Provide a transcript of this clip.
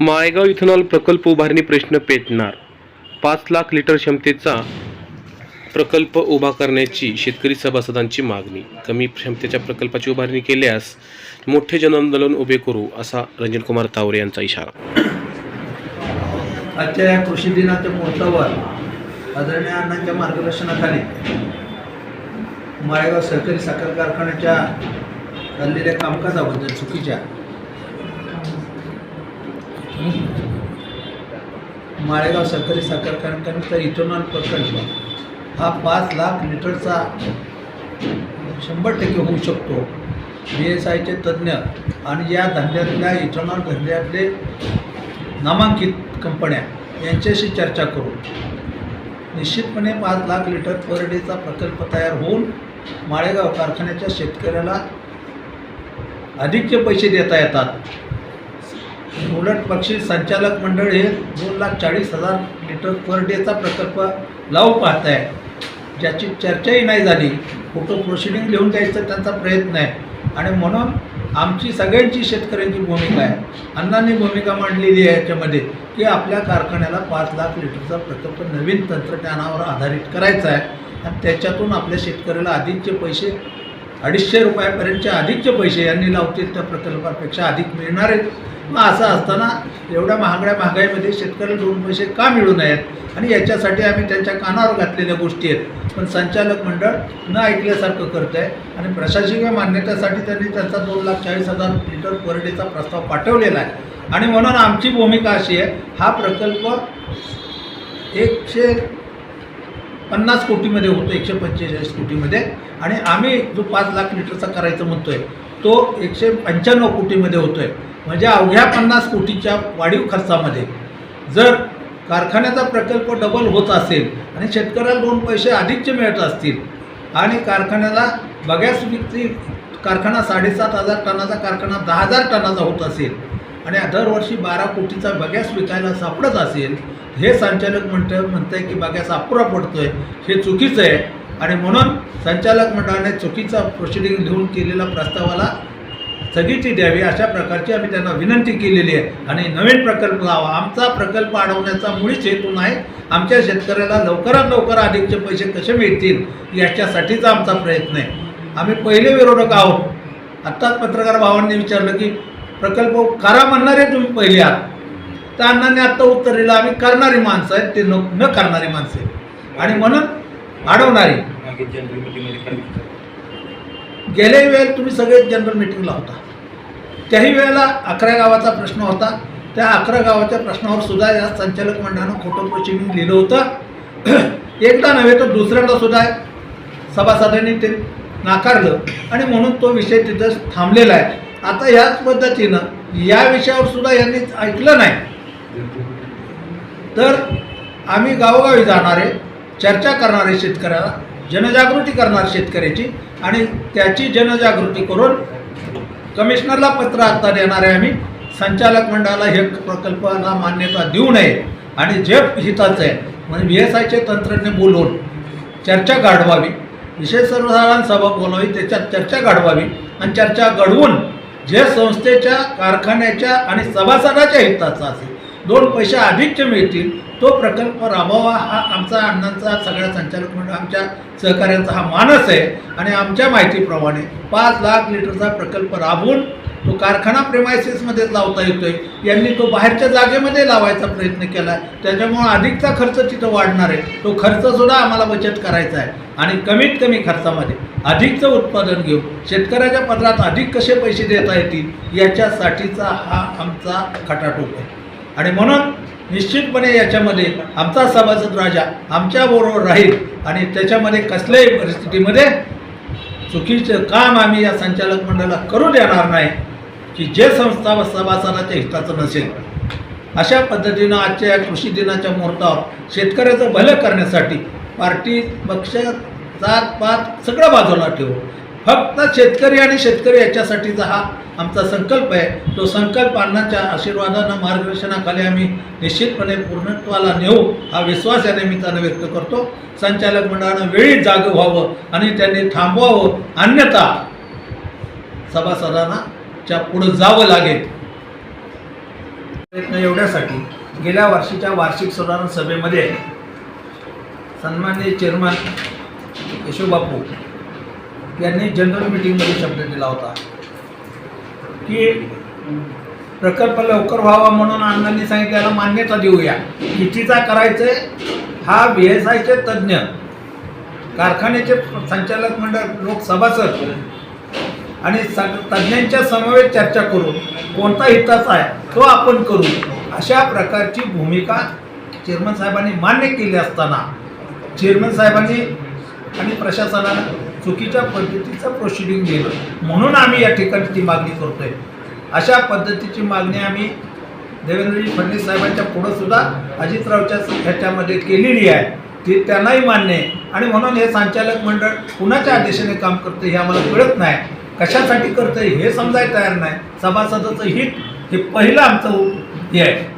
Malegaon ethanol प्रकल्प उभारणी प्रश्न पेटणार. पाच लाख लिटर क्षमतेचा प्रकल्प उभा करण्याची शेतकरी सभासदांची मागणी. कमी क्षमतेच्या प्रकल्पाची उभारणी केल्यास मोठे जनआंदोलन उभे करू असा रंजन कुमार तावरे यांचा इशारा. आजच्या या कृषी दिनाच्या मुहूर्तावर आदरणीय अण्णांच्या मार्गदर्शनाखाली माळेगाव सहकारी साखर कारखान्याच्या चाललेल्या कामकाजाबद्दल चुकीच्या. माळेगाव सहकारी साखर कारखान्याचा इथेनॉल प्रकल्प. हा पाच लाख लिटरचा शंभर टक्के होऊ शकतो. बी एस आयचे तज्ज्ञ आणि या धंद्यातल्या इथेनॉल धंद्यातले नामांकित कंपन्या यांच्याशी चर्चा करू. निश्चितपणे पाच लाख लिटर पर डेचा प्रकल्प तयार होऊन माळेगाव कारखान्याच्या शेतकऱ्याला अधिकचे पैसे देता येतात. उलट पक्षी संचालक मंडळ हे दोन लाख चाळीस हजार लिटर पर डेचा प्रकल्प लावू पाहत आहे ज्याची चर्चाही नाही झाली. फोटो प्रोसिडिंग लिहून द्यायचा त्यांचा प्रयत्न आहे. आणि म्हणून आमची सगळ्यांची शेतकऱ्यांची भूमिका आहे. अण्णांनी भूमिका मांडलेली आहे याच्यामध्ये की आपल्या कारखान्याला पाच लाख लिटरचा प्रकल्प नवीन तंत्रज्ञानावर आधारित करायचा आहे. आणि त्याच्यातून आपल्या शेतकऱ्याला अधिकचे पैसे अडीचशे रुपयापर्यंतचे अधिकचे पैसे यांनी लावतील त्या प्रकल्पापेक्षा अधिक मिळणार. आहेत मग असं असताना एवढ्या महागड्या महागाईमध्ये शेतकऱ्याला दोन पैसे का मिळू नयेत? आणि याच्यासाठी आम्ही त्यांच्या कानावर घातलेल्या गोष्टी आहेत. पण संचालक मंडळ न ऐकल्यासारखं करतं आहे आणि प्रशासकीय मान्यतेसाठी त्यांनी त्यांचा दोन लाख चाळीस हजार लिटर पर डेचा प्रस्ताव पाठवलेला आहे. आणि म्हणून आमची भूमिका अशी आहे हा प्रकल्प एकशे पन्नास कोटीमध्ये होतो एकशे पंचेचाळीस कोटीमध्ये. आणि आम्ही जो पाच लाख लिटरचा करायचं म्हणतो आहे तो एकशे पंच्याण्णव कोटीमध्ये होतो आहे म्हणजे अवघ्या पन्नास कोटीच्या वाढीव खर्चामध्ये. जर कारखान्याचा प्रकल्प डबल होत असेल आणि शेतकऱ्याला दोन पैसे अधिकचे मिळत असतील आणि कारखान्याला बघ्यास विक्री कारखाना साडेसात हजार टनाचा कारखाना दहा हजार टनाचा होत असेल आणि दरवर्षी बारा कोटीचा बगॅस विकायला सापडत असेल हे संचालक म्हणतं म्हणतं आहे की बाग्याचा अपुरा पडतोय हे चुकीचं आहे. आणि म्हणून संचालक मंडळाने चुकीचा प्रोसिडिंग लिहून केलेल्या प्रस्तावाला स्थगिती द्यावी अशा प्रकारची आम्ही त्यांना विनंती केलेली आहे. आणि नवीन प्रकल्प लावा. आमचा प्रकल्प अडवण्याचा मुळीच हेतू नाही. आमच्या शेतकऱ्याला लवकरात लवकर अधिकचे पैसे कसे मिळतील याच्यासाठीचा आमचा प्रयत्न आहे. आम्ही पहिले विरोधक आहोत. आत्ताच पत्रकार भावांनी विचारलं की प्रकल्प करा म्हणणारे तुम्ही पहिले आहात. तर अण्णांनी आत्ता उत्तर दिलं आम्ही करणारी माणसं आहेत ते न न करणारी माणसं आहेत. आणि म्हणून अडवणारी. गेल्या वेळेला तुम्ही सगळे जनरल मिटिंगला होता. त्याही वेळेला अकरा गावाचा प्रश्न होता. त्या अकरा गावाच्या प्रश्नावर सुद्धा या संचालक मंडळानं खोटं प्रोसिडिंग लिहिलं होतं. एकदा नव्हे तर दुसऱ्यांदा सुद्धा सभासदांनी ते नाकारलं. आणि म्हणून तो विषय तिथं थांबलेला आहे. आता ह्याच पद्धतीनं या विषयावर सुद्धा यांनी ऐकलं नाही. तर आम्ही गावोगावी जाणारे चर्चा करणारे शेतकऱ्याला जनजागृती करणार शेतकऱ्याची आणि त्याची जनजागृती करून कमिशनरला पत्र आत्ता देणारे आम्ही. संचालक मंडळाला हे प्रकल्पाला मान्यता देऊ नये आणि जे हिताचं आहे म्हणजे व्ही एस आयचे तंत्रज्ञ बोलवून चर्चा गाढवावी विशेष सर्वसाधारण सभा बोलावी त्याच्यात चर्चा गाढवावी आणि चर्चा घडवून जे संस्थेच्या कारखान्याच्या आणि सभासदाच्या हिताचा असेल दोन पैसे अधिकचे मिळतील तो प्रकल्प राबवावा हा आमचा अण्णांचा सगळ्या संचालक मंडळ आमच्या सहकाऱ्यांचा हा मानस आहे. आणि आमच्या माहितीप्रमाणे पाच लाख लिटरचा प्रकल्प राबवून तो कारखाना प्रेमायसिसमध्येच लावता येतोय. यांनी तो बाहेरच्या जागेमध्ये लावायचा प्रयत्न केला. आहे त्याच्यामुळं अधिकचा खर्च तिथं वाढणार आहे. तो खर्चसुद्धा आम्हाला बचत करायचा आहे. आणि कमीत कमी खर्चामध्ये अधिकचं उत्पादन घेऊन शेतकऱ्याच्या पदरात अधिक कसे पैसे देता येतील याच्यासाठीचा हा आमचा खटाटोप आहे. आणि म्हणून निश्चितपणे याच्यामध्ये आमचा सभासद राजा आमच्याबरोबर राहील आणि त्याच्यामध्ये कसल्याही परिस्थितीमध्ये चुकीचं काम आम्ही या संचालक मंडळाला करू देणार नाही की जे संस्था सभासदाच्या हिताचं नसेल. अशा पद्धतीनं आजच्या या कृषी दिनाच्या मुहूर्तावर शेतकऱ्याचं भलं करण्यासाठी पार्टी पक्ष जात पात सगळं बाजूला ठेवू. फक्त शेतकरी आणि शेतकरी याच्यासाठीचा हा आमचा संकल्प आहे. तो संकल्प अण्णाच्या आशीर्वादानं मार्गदर्शनाखाली आम्ही निश्चितपणे पूर्णत्वाला नेऊ हा विश्वास या निमित्तानं व्यक्त करतो. संचालक मंडळानं वेळी जागं व्हावं आणि त्यांनी थांबवावं. अन्यथा सभासदांना च्या पुढं जावं लागेल. प्रयत्न एवढ्यासाठी गेल्या वर्षीच्या वार्षिक सुधारणा सभेमध्ये सन्मान्य चेअरमन यशोबापू यांनी जनरल मीटिंगमध्ये शब्द दिला होता. की प्रकल्प लवकर व्हावा म्हणून अण्णांनी सांगितल्याला मान्यता देऊया. कितीचा करायचे हा व्ही एस आयचे तज्ज्ञ कारखान्याचे संचालक मंडळ लोकसभासद आणि तज्ज्ञांच्या समवेत चर्चा करून कोणता हिताचा आहे तो आपण करू. अशा प्रकारची भूमिका चेअरमन साहेबांनी मान्य केली असताना चेअरमन साहेबांनी आणि प्रशासनानं चुकीच्या पद्धतीचं प्रोसिडिंग दिलं म्हणून आम्ही या ठिकाणी ती मागणी करतोय. अशा पद्धतीची मागणी आम्ही देवेंद्रजी फडणवीस साहेबांच्या पुढं सुद्धा अजितरावच्या ह्याच्यामध्ये केलेली आहे. ती त्यांनाही मान्य आहे. आणि म्हणून हे संचालक मंडळ कुणाच्या आदेशाने काम करतं हे आम्हाला कळत नाही. कशासाठी करतं हे समजायला तयार नाही. सभासदाचं हित हे पहिलं आमचं हे आहे.